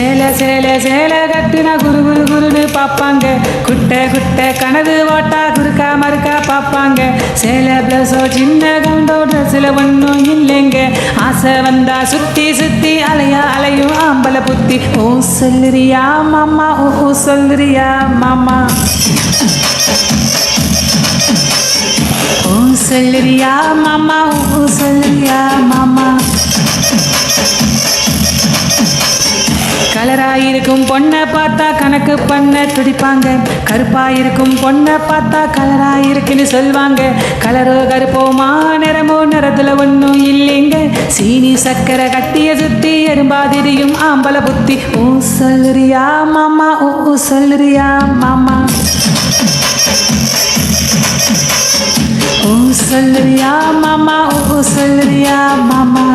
சேல சேல சேல கட்டுனா குரு குரு குருன்னு பார்ப்பாங்க குட்டை குட்டை கனவு ஓட்டா குறுக்கா மறுக்கா பார்ப்பாங்க சேல பிளஸோ சின்ன கண்டோ ட்ரெஸ்ஸில் ஒன்றும் இல்லைங்க. ஆசை வந்தா சுத்தி சுத்தி அலையா அலையும் ஆம்பளை புத்தி. ஓ சொல்லுறியா மாமா? ஓ சொல்லுறியா மாமா? ஓ சொல்லுறியா மாமா? ஓ சொல் கலராயிருக்கும் பொண்ணை பார்த்தா கணக்கு பண்ண துடிப்பாங்க. கருப்பாயிருக்கும் பொண்ணை பார்த்தா கலராயிருக்குன்னு சொல்வாங்க. கலரோ கருப்போமா நிறமோ நிறத்துல ஒன்றும் இல்லைங்க. சீனி சக்கரை கட்டிய சுத்தி எறும்பாதிரியும் ஆம்பளை புத்தி. ஓ சொல்லுறியா மாமா? ஓ சொல்லுறியா மாமா? ஓ சொல்லுறியா மாமா? ஓ சொல்லுறியா மாமா?